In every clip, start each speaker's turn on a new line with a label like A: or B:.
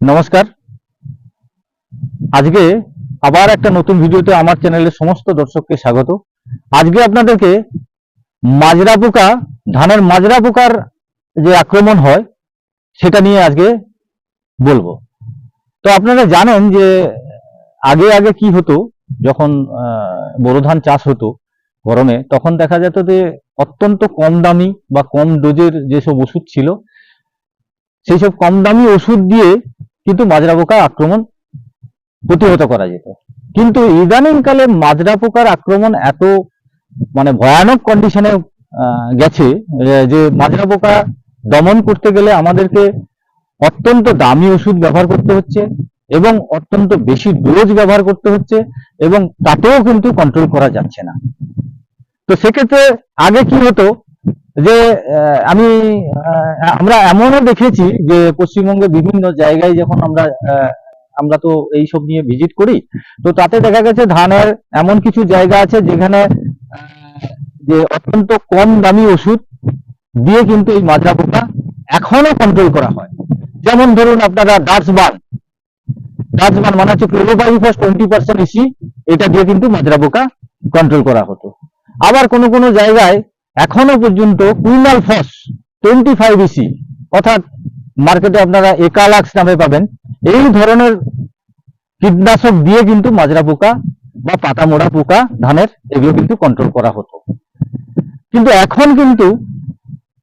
A: নমস্কার। আজকে আবার একটা নতুন ভিডিওতে আমার চ্যানেলের সমস্ত দর্শককে স্বাগত। আজকে আপনাদেরকে মাজরা পোকা, ধানের মাজরা পোকার যে আক্রমণ হয়, সেটা নিয়ে আজকে বলব। তো আপনারা জানেন যে আগে আগে কি হতো, যখন বোরো ধান চাষ হতো গরমে, তখন দেখা যেত যে অত্যন্ত কম দামি বা কম ডোজের যেসব ওষুধ ছিল সেই সব কম দামি ওষুধ দিয়ে কিন্তু মাজরা পোকার আক্রমণ প্রতিহত করা যেত। কিন্তু ইদানিং কালে মাজরা পোকার আক্রমণ এত মানে ভয়ানক কন্ডিশনে গেছে যে মাজরা পোকা দমন করতে গেলে আমাদেরকে অত্যন্ত দামি ওষুধ ব্যবহার করতে হচ্ছে এবং অত্যন্ত বেশি ডোজ ব্যবহার করতে হচ্ছে এবং তাতেও কিন্তু কন্ট্রোল করা যাচ্ছে না। তো সেক্ষেত্রে আগে কি হতো যে আমি আমরা এমনও দেখেছি যে পশ্চিমবঙ্গে বিভিন্ন জায়গায় যখন আমরা আমরা তো এই সব নিয়ে ভিজিট করি, তো তাতে দেখা গেছে ধানের এমন কিছু জায়গা আছে যেখানে যে অত্যন্ত কম দামি ওষুধ দিয়ে কিন্তু এই মাজরা পোকা এখনও কন্ট্রোল করা হয়। যেমন ধরুন আপনারা ডাচবান ডাচবান মানে হচ্ছে ক্লোরোপাইরিফাস টোয়েন্টি পার্সেন্ট ইসি এটা দিয়ে কিন্তু মাজরা পোকা কন্ট্রোল করা হতো। আবার কোনো কোনো জায়গায় এখনও পর্যন্ত quinalphos twenty five EC অর্থাৎ মার্কেটে আপনারা একালাক্স নামে পাবেন। এই ধরনের কীটনাশক দিয়ে কিন্তু মাজরা পোকা বা পাতা মোড়া পোকা ধানের এগুলো কিন্তু কন্ট্রোল করা হতো। কিন্তু এখন কিন্তু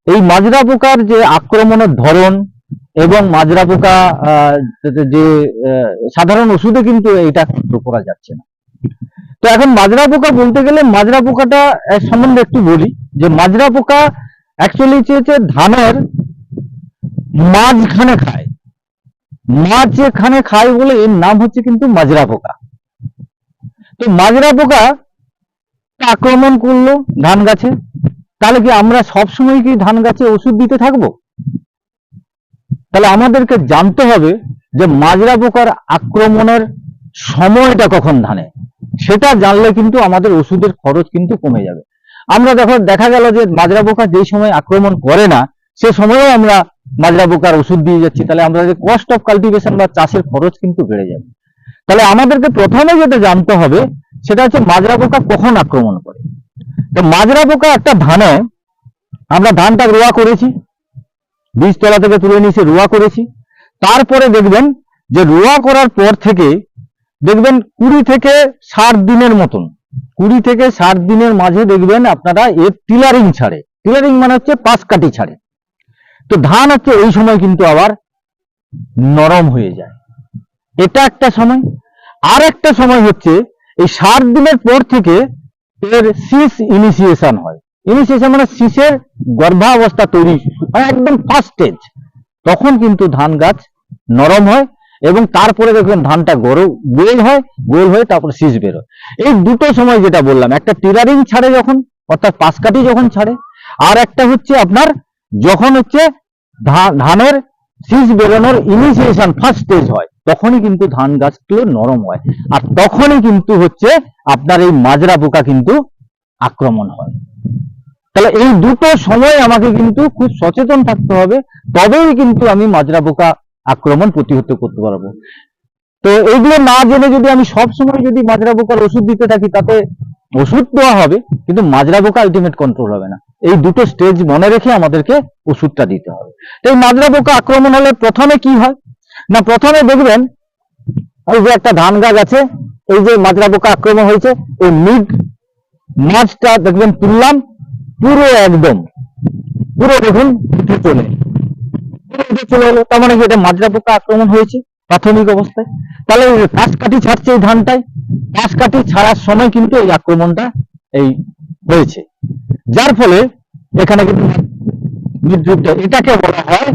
A: এই মাজরা পোকার যে আক্রমণের ধরন এবং মাজরা পোকা যে সাধারণ ওষুধে কিন্তু এটা কন্ট্রোল করা যাচ্ছে না। এখন মাজরা পোকা বলতে গেলে মাজরা পোকাটা সম্বন্ধে একটু বলি। যে মাজরা পোকা অ্যাকচুয়ালি হচ্ছে ধানের মাঝখানে খায়। মাঝ যেখানে খায় বলে এর নাম হচ্ছে কিন্তু মাজরা পোকা। তো মাজরা পোকা আক্রমণ করল ধান গাছে। তাহলে কি আমরা সব সময় কি ধান গাছে ওষুধ দিতে থাকব? তাহলে আমাদেরকে জানতে হবে যে মাজরা পোকার আক্রমণের সময়টা কখন ধানে সেটা জানলে কিন্তু আমাদের ওষুধের খরচ কিন্তু কমে যাবে। আমরা দেখো, দেখা গেল যে মাজরা পোকা যেই সময় আক্রমণ করে না, সে সময়েও আমরা মাজরা পোকার ওষুধ দিয়ে যাচ্ছি। তাহলে আমরা যে কস্ট অফ কাল্টিভেশন বা চাষের খরচ কিন্তু বেড়ে যাবে। তাহলে আমাদেরকে প্রথমে যেটা জানতে হবে, সেটা হচ্ছে মাজরা পোকা কখন আক্রমণ করে। তো মাজরা পোকা একটা ধানে আমরা ধানটা রোয়া করেছি, বীজতলা থেকে তুলে নিয়ে এসে রোয়া করেছি। তারপরে দেখবেন যে রোয়া করার পর থেকে দেখবেন কুড়ি থেকে ষাট দিনের মতন, কুড়ি থেকে ষাট দিনের মাঝে দেখবেন আপনারা এর টিলারিং ছাড়ে। টিলারিং মানে হচ্ছে পাশ কাটি ছাড়ে। তো ধান হচ্ছে এই সময় কিন্তু আবার নরম হয়ে যায়। এটা একটা সময়। আর একটা সময় হচ্ছে এই ষাট দিনের পর থেকে এর সিস ইনিশিয়েশন হয়। ইনিশিয়েশন মানে শীষের গর্ভাবস্থা তৈরি মানে একদম ফার্স্ট স্টেজ তখন কিন্তু ধান গাছ নরম হয় এবং তারপরে দেখবেন ধানটা গরো গোল হয়, গোল হয়ে তারপরে শীষ বেরোয় এই দুটো সময় যেটা বললাম, একটা টিরারিং ছাড়ে যখন, অর্থাৎ পাশকাঠি যখন ছাড়ে, আর একটা হচ্ছে আপনার যখন হচ্ছে ধানের শীষ বেরোনোর ইনিশিয়েশন ফার্স্ট স্টেজ হয়, তখনই কিন্তু ধান গাছগুলো নরম হয়। আর তখনই কিন্তু হচ্ছে আপনার এই মাজরা পোকা কিন্তু আক্রমণ হয়। তাহলে এই দুটো সময় আমাকে কিন্তু খুব সচেতন থাকতে হবে, তবেই কিন্তু আমি মাজরা পোকা আক্রমণ প্রতিহত করতে পারব। তো এইগুলো না জেনে যদি আমি সব সময় যদি মাজরা পোকার ওষুধ দিতে থাকি, তাতে ওষুধ দেওয়া হবে, কিন্তু মাজরা পোকা আলটিমেট কন্ট্রোল হবে না। এই দুটো স্টেজ মনে রেখে আমাদেরকে ওষুধটা দিতে হবে। তো এই মাজরা পোকা আক্রমণ হলে প্রথমে কি হয়? না, প্রথমে দেখবেন এই যে একটা ধান গাছ আছে, এই যে মাজরা পোকা আক্রমণ হয়েছে, এই মিড মাছটা দেখবেন তুললাম, পুরো একদম। পুরো দেখুন চলে। আক্রমণ হয়েছে প্রাথমিক ছাড়ছে ছাড়ার সময় কিন্তু এই আক্রমণটা এই হয়েছে যার ফলে এখানে কিন্তু মৃত্যুটা এটাকে বলা হয়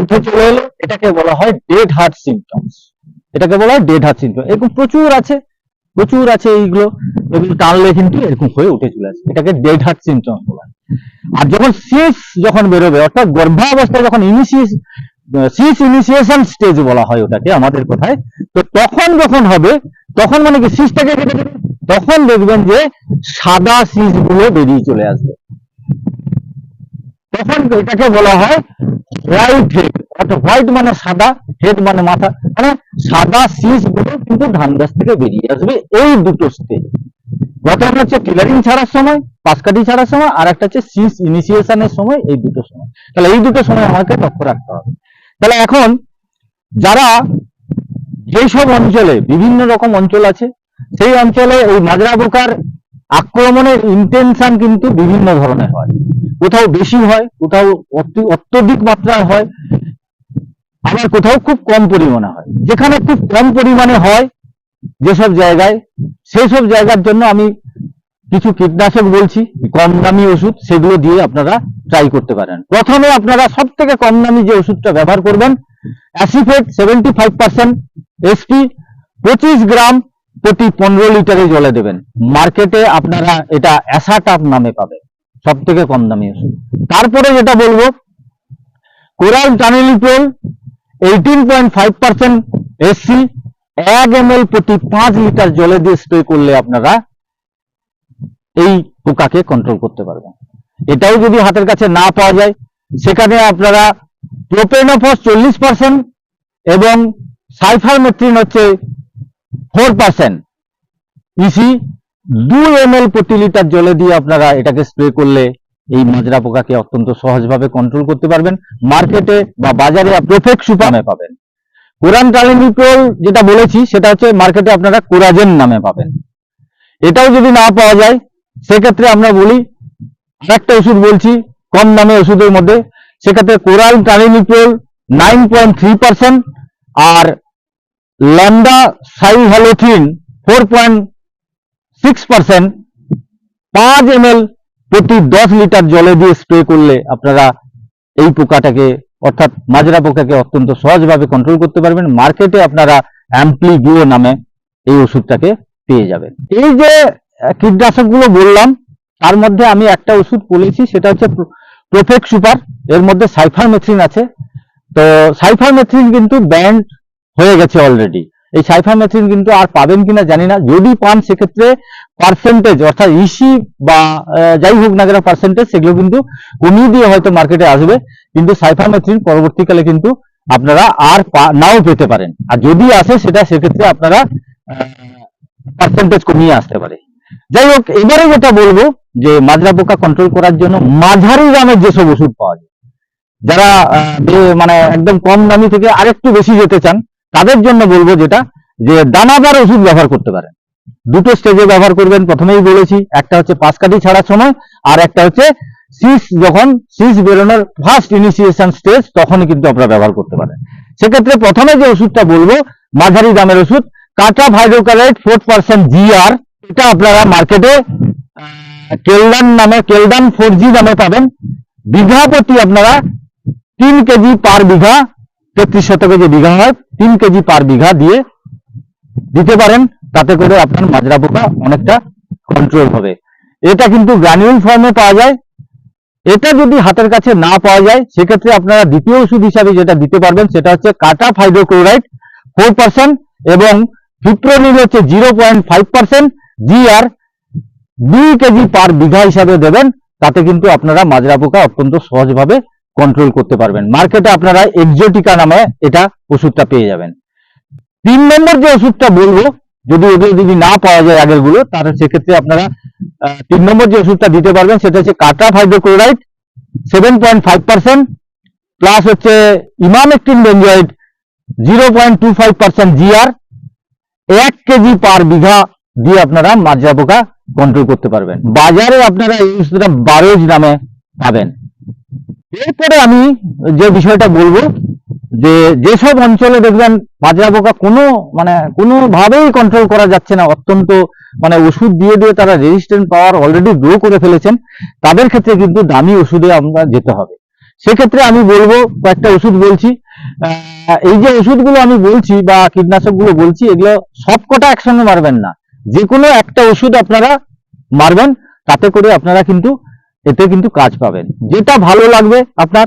A: উঠে চলে এলো এটাকে বলা হয়। ডেড হার্ট সিমটমস এটাকে বলা হয় ডেড হার্ট সিমটম এরকম প্রচুর আছে প্রচুর আছে এইগুলো এগুলো টানলে কিন্তু এরকম হয়ে উঠে চলে আসে এটাকে ডেড হার্ট সিমটম বলা আর যখন সিস যখন বেরোবে, অর্থাৎ গর্ভাবস্থায় যখন ইনিশিয়েশন সিস ইনিশিয়েশন স্টেজ বলা হয় ওটাকে আমাদের কথায়, তো তখন যখন হবে, তখন মানে কি সিসটাকে তখন দেখবেন যে সাদা সিসগুলো বেরিয়ে চলে আসবে। তখন এটাকে বলা হয় হোয়াইট হেড অর্থাৎ হোয়াইট মানে সাদা হেড মানে মাথা মানে সাদা শীষগুলো কিন্তু ধান গাছ থেকে বেরিয়ে আসবে এই দুটো স্টেজ প্রথম হচ্ছে টিলারিং ছাড়ার সময়, পাশকাঠি ছাড়ার সময়, আর একটা হচ্ছে শীষ ইনিশিয়েশনের সময়, এই দুটো সময়। তাহলে এই দুটো সময় আমাকে লক্ষ্য রাখতে হবে। তাহলে এখন যারা যেসব অঞ্চলে বিভিন্ন রকম অঞ্চল আছে, সেই অঞ্চলে এই মাজরা পোকার আক্রমণের ইন্টেনশন কিন্তু বিভিন্ন ধরনের হয়। কোথাও বেশি হয়, কোথাও অতি- অত্যধিক মাত্রায় হয়, আবার কোথাও খুব কম পরিমাণে হয়। যেখানে খুব কম পরিমাণে হয়, যেসব জায়গায় সেই সব জায়গার জন্য আমি কিছু কীটনাশক বলছি, কম দামি ওষুধ সেগুলো দিয়ে আপনারা ট্রাই করতে পারেন। প্রথমে আপনারা সব থেকে কম দামি যে ওষুধটা ব্যবহার করবেন, acephate seventy five percent SP, পঁচিশ গ্রাম প্রতি পনেরো লিটারে জলে দেবেন। মার্কেটে আপনারা এটা অ্যাসাটাপ নামে পাবেন সব থেকে কম দামি ওষুধ। তারপরে যেটা বলব, chlorantraniliprole, eighteen point five percent SC এক এম প্রতি পাঁচ লিটার জলে দিয়ে স্প্রে করলে আপনারা এই পোকাকে কন্ট্রোল করতে পারবেন। এটাও যদি হাতের কাছে না পাওয়া যায়, সেখানে আপনারা প্রোপেনোফস চল্লিশ পার্সেন্ট এবং সাইফারমেথ্রিন হচ্ছে ফোর পার্সেন্ট ইসি দু এম প্রতি লিটার জলে দিয়ে আপনারা এটাকে স্প্রে করলে এই মাজরা পোকাকে অত্যন্ত সহজভাবে কন্ট্রোল করতে পারবেন। মার্কেটে বা বাজারে প্রফেক্ট সুপামে পাবেন। কোরআন টালিনিপ্রোল যেটা বলেছি, সেটা হচ্ছে মার্কেটে আপনারা কোরাজেন নামে পাবেন। এটাও যদি না পাওয়া যায়, সেক্ষেত্রে আমরা বলি, একটা ওষুধ বলছি, কম দামে ওষুধের মধ্যে, সেক্ষেত্রে chlorantraniliprole nine point three percent আর lambda cyhalothrin four point six percent পাঁচ এম প্রতি দশ লিটার জলে দিয়ে স্প্রে করলে আপনারা এই পোকাটাকে অর্থাৎ মাজরা পোকাকে অত্যন্ত সহজভাবে কন্ট্রোল করতে পারবেন। মার্কেটে আপনারা অ্যাম্পলি গুও নামে এই ওষুধটাকে পেয়ে যাবেন। এই যে কীটনাশকগুলো বললাম, তার মধ্যে আমি একটা ওষুধ বলেছি, সেটা হচ্ছে প্রোফেক্ট সুপার। এর মধ্যে সাইফারমেথ্রিন আছে। তো সাইফারমেথ্রিন কিন্তু ব্যান্ড হয়ে গেছে অলরেডি এই সাইফারমেথ্রিন কিন্তু আর পাবেন কিনা জানি না। যদি পান, সেক্ষেত্রে পার্সেন্টেজ অর্থাৎ ইসি বা যাই হোক না কেন পার্সেন্টেজ সেগুলো কিন্তু কমিয়ে দিয়ে হয়তো মার্কেটে আসবে। কিন্তু সাইফারমেথ্রিন পরবর্তীকালে কিন্তু আপনারা আর নাও পেতে পারেন। আর যদি আসে, সেটা সেক্ষেত্রে আপনারা পার্সেন্টেজ কমিয়ে আসতে পারে। যাই হোক, এবারে যেটা বলব, যে মাজরা পোকা কন্ট্রোল করার জন্য মাঝারি দামের যেসব ওষুধ পাওয়া যায়, যারা মানে একদম কম দামি থেকে আরেকটু বেশি যেতে চান, তাদের জন্য বলব যেটা, যে দানাদার ওষুধ ব্যবহার করতে পারেন। দুটো স্টেজে ব্যবহার করবেন, প্রথমেই বলেছি, একটা হচ্ছে পাঁচকাঠি ছাড়ার সময়, আর একটা হচ্ছে সিস যখন সিস বেরোনোর ফার্স্ট ইনিশিয়েশন স্টেজ তখনই কিন্তু আপনারা ব্যবহার করতে পারেন। সেক্ষেত্রে প্রথমে যে ওষুধটা বলব, মাঝারি দামের ওষুধ কাটা ভাইড্রোকারাইড ফোর পার্সেন্ট জিআর এটা আপনারা মার্কেটে কেলডান নামে কেলডান ফোর জি নামে পাবেন। বিঘা প্রতি আপনারা তিন কেজি পার বিঘা, তেত্রিশ শতকে যে বিঘা হয়, তিন কেজি পার বিঘা দিয়ে দিতে পারেন। তাতে করে আপনার মাজরা পোকা অনেকটা কন্ট্রোল হবে। এটা কিন্তু গ্রানিউল ফর্মে পাওয়া যায়। এটা যদি হাতের কাছে না পাওয়া যায়, সেক্ষেত্রে আপনারা দ্বিতীয় ওষুধ হিসাবে যেটা দিতে পারবেন, সেটা হচ্ছে কাটা ফাইড্রোক্লোরাইড ফোর পার্সেন্ট এবং ফিপ্রোনিল হচ্ছে zero point five percent GR দুই কেজি পার বিঘা হিসাবে দেবেন। তাতে কিন্তু আপনারা মাজরা পোকা অত্যন্ত সহজভাবে কন্ট্রোল করতে পারবেন। মার্কেটে আপনারা এক্সোটিকা নামে এটা ওষুধটা পেয়ে যাবেন। তিন নম্বর যে ওষুধটা বলব যদি ওগুলো যদি না পাওয়া যায় আগেরগুলো তাহলে সেক্ষেত্রে আপনারা তিন নম্বর যে ওষুধটা দিতে পারবেন সেটা হচ্ছে cartap hydrochloride seven point five percent, plus হচ্ছে emamectin benzoate zero point two five percent GR, এক কেজি পার বিঘা দিয়ে আপনারা মাজরা পোকা কন্ট্রোল করতে পারবেন। বাজারে আপনারা এই ওষুধটা বারোজ নামে পাবেন। এরপরে আমি যে বিষয়টা বলব যে যেসব অঞ্চলে দেখবেন মাজরা পোকা কোনো মানে কোনোভাবেই কন্ট্রোল করা যাচ্ছে না, অত্যন্ত মানে ওষুধ দিয়ে দিয়ে তারা রেজিস্ট্যান্ট পাওয়ার অলরেডি গ্রো করে ফেলেছেন, তাদের ক্ষেত্রে কিন্তু দামি ওষুধে আমরা যেতে হবে। সেক্ষেত্রে আমি বলব, কয়েকটা ওষুধ বলছি। এই যে ওষুধগুলো আমি বলছি বা কীটনাশকগুলো বলছি, এগুলো সবকটা একসঙ্গে মারবেন না। যে কোনো একটা ওষুধ আপনারা মারবেন, তাতে করে আপনারা কিন্তু, এতে কিন্তু কাজ পাবেন। যেটা ভালো লাগবে আপনার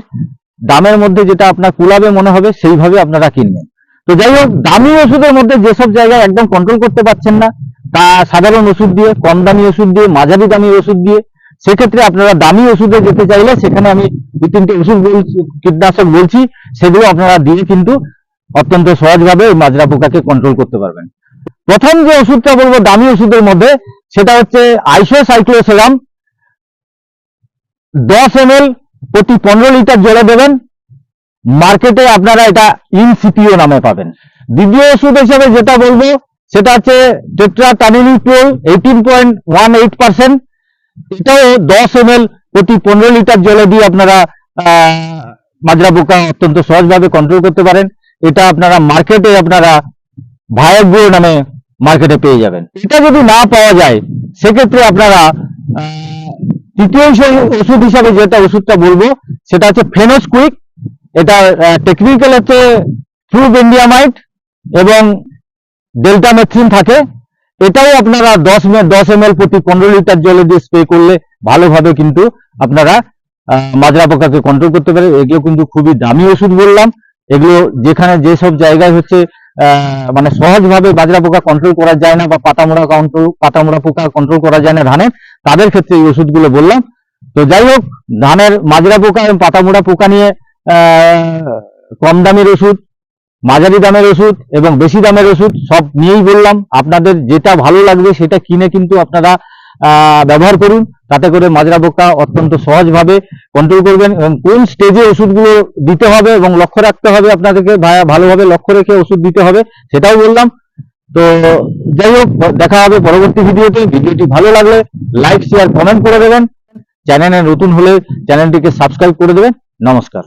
A: দামের মধ্যে যেটা আপনার কুলাবে মনে হবে, সেইভাবে আপনারা কিনবেন। তো যাই হোক, দামি ওষুধের মধ্যে যেসব জায়গায় একদম কন্ট্রোল করতে পারছেন না, তা সাধারণ ওষুধ দিয়ে, কম দামি ওষুধ দিয়ে, মাঝারি দামি ওষুধ দিয়ে, সেক্ষেত্রে আপনারা দামি ওষুধে যেতে চাইলে সেখানে আমি দু তিনটে ওষুধ বলছি, কীটনাশক বলছি, সেগুলো আপনারা দিয়ে কিন্তু অত্যন্ত সহজভাবে এই মাজরা পোকাকে কন্ট্রোল করতে পারবেন। প্রথম যে ওষুধটা বলব দামি ওষুধের মধ্যে, সেটা হচ্ছে আইসোসাইক্লোসেরাম। দশ এম প্রতি পনেরো লিটার জলে দেবেন। মার্কেটে আপনারা এটা ইনসিপিও নামে পাবেন। দ্বিতীয় ওষুধ হিসেবে যেটা বলব, সেটা হচ্ছে tetraniliprole eighteen point one eight percent এটাও দশ এম প্রতি পনেরো লিটার জলে দিয়ে আপনারা মাজরা পোকা অত্যন্ত সহজভাবে কন্ট্রোল করতে পারেন। এটা আপনারা মার্কেটে আপনারা ভায়াগ্রো নামে মার্কেটে পেয়ে যাবেন। এটা যদি না পাওয়া যায়, সেক্ষেত্রে আপনারা তৃতীয় ওষু- ওষুধ হিসাবে যেটা ওষুধটা বলব, সেটা হচ্ছে ফেনোসকুইক। এটা টেকনিক্যাল হচ্ছে ফ্লুবেন্ডিয়ামাইড এবং ডেল্টামেথ্রিন থাকে। এটাও আপনারা দশ দশ এম প্রতি পনেরো লিটার জলে দিয়ে স্প্রে করলে ভালোভাবে কিন্তু আপনারা মাজরা পোকাকে কন্ট্রোল করতে পারে। এগুলো কিন্তু খুবই দামি ওষুধ বললাম। এগুলো যেখানে যেসব জায়গায় হচ্ছে মানে সহজভাবে বাজরা পোকা কন্ট্রোল করা যায় না বা পাতামোড়া কন্ট্রোল পাতামোড়া পোকা কন্ট্রোল করা যায় না ধানের। তাদের ক্ষেত্রে এই ওষুধগুলো বললাম। তো যাই হোক, ধানের মাজরা পোকা এবং পাতামোড়া পোকা নিয়ে কম দামের ওষুধ, মাঝারি দামের ওষুধ এবং বেশি দামের ওষুধ সব নিয়েই বললাম। আপনাদের যেটা ভালো লাগবে সেটা কিনে কিন্তু আপনারা ব্যবহার করুন। তাতে করে মাজরা পোকা অত্যন্ত সহজভাবে কন্ট্রোল করবেন এবং কোন স্টেজে ওষুধগুলো দিতে হবে এবং লক্ষ্য রাখতে হবে আপনাদেরকে ভালোভাবে লক্ষ্য রেখে ওষুধ দিতে হবে, সেটাও বললাম। তো যাই হোক, দেখা হবে পরবর্তী ভিডিওতে। ভিডিওটি ভালো লাগলে লাইক শেয়ার কমেন্ট করে দেবেন। চ্যানেলে নতুন হলে চ্যানেলটিকে সাবস্ক্রাইব করে দেবেন। নমস্কার।